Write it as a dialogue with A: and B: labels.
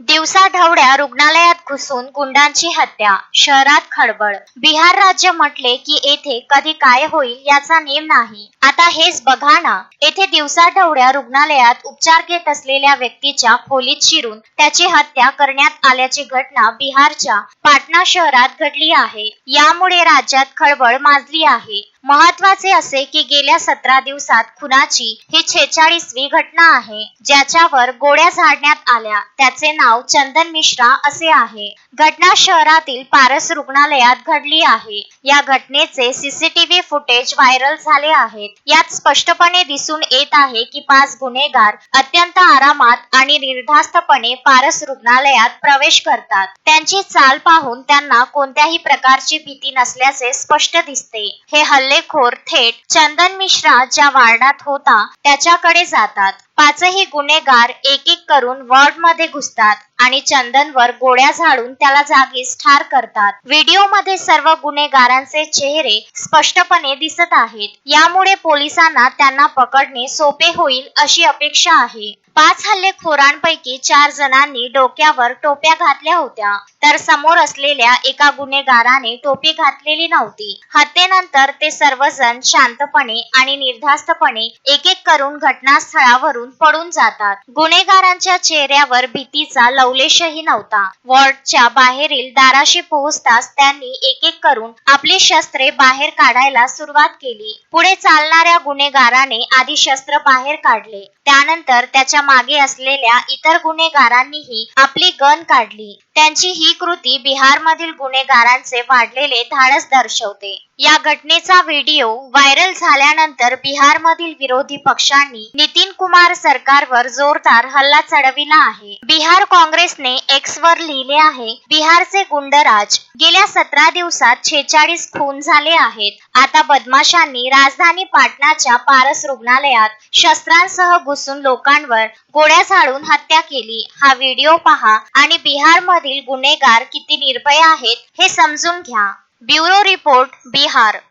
A: दिवसा ढवड्या रुग्णालयात घुसून गुंडांची हत्या शहरात खळबळ. बिहार राज्य म्हटले की येथे कधी काय होईल याचा नेम नाही. आता हेच बघा ना. येथे दिवसा ढवड्या रुग्णालयात उपचार घेत असलेल्या व्यक्तीच्या खोलीत शिरून त्याची हत्या करण्यात आल्याची घटना बिहारच्या पाटणा शहरात घडली आहे. यामुळे राज्यात खळबळ माजली आहे. महत्त्वाचे असे की गेल्या सतरा दिवसात खुनाची ही छेचाळीसवी घटना आहे ज्याच्यावर गोळ्या झाडण्यात आल्या. त्याचे नाव चंदन मिश्रा असे आहे. घटना शहरातील पारस रुग्णालयात घडली आहे. या घटनेचे सीसीटीव्ही फुटेज व्हायरल झाले आहेत. यात स्पष्टपणे दिसून येत आहे की पाच गुन्हेगार अत्यंत आरामात आणि निर्धास्तपणे पारस रुग्णालयात प्रवेश करतात. त्यांची चाल पाहून त्यांना कोणत्याही प्रकारची भीती नसल्याचे स्पष्ट दिसते. हे हल्लेखोर थेट चंदन मिश्रा ज्या वार्डात होता त्याच्याकडे जातात. पाचही गुन्हेगार एक एक करून वॉर्डमध्ये घुसतात. आणि चंदनवर गोळ्या झाडून त्याला जागीच ठार करतात. व्हिडिओमध्ये सर्व गुन्हेगारांचे चेहरे स्पष्टपणे दिसत आहेत. यामुळे पोलिसांना त्यांना पकडणे सोपे होईल अशी अपेक्षा आहे. पाच हल्लेखोरांपैकी चार जणांनी डोक्यावर टोप्या घातल्या होत्या. तर समोर असलेल्या एका गुन्हेगाराने टोपी घातलेली नव्हती. हत्येनंतर ते सर्वजण शांतपणे आणि निर्धास्तपणे एक एक करून घटनास्थळावरून पडून जातात. गुन्हेगारांच्या चेहऱ्यावर भीतीचा लव लवलेशही नव्हता. वॉर्डच्या बाहेरील दाराशी पोहोचताच त्यांनी एक एक करून आपली शस्त्रे बाहेर काढायला सुरुवात केली. पुढे चालणाऱ्या गुन्हेगाराने आधी शस्त्र बाहेर काढले. त्यानंतर त्याच्यामागे असलेल्या इतर गुन्हेगारांनीही आपली गन काढली. त्यांची ही कृती बिहारमधील गुन्हेगारांचे वाढलेले धाडस दर्शवते. या घटनेचा व्हिडिओ व्हायरल झाल्यानंतर बिहारमधील विरोधी पक्षांनी नितीन कुमार सरकारवर जोरदार हल्ला चढविला आहे. बिहार काँग्रेसने एक्स वर लिहिले आहे बिहारचे गुंडराज गेल्या सतरा दिवसात छेचाळीस खून झाले आहेत. आता बदमाशांनी राजधानी पाटणाच्या पारस रुग्णालयात शस्त्रांसह घुसून लोकांवर गोळ्या झाडून हत्या केली. हा व्हिडिओ पहा आणि बिहारमधील गुन्हेगार किती निर्भय आहेत हे समजून घ्या. Bureau report Bihar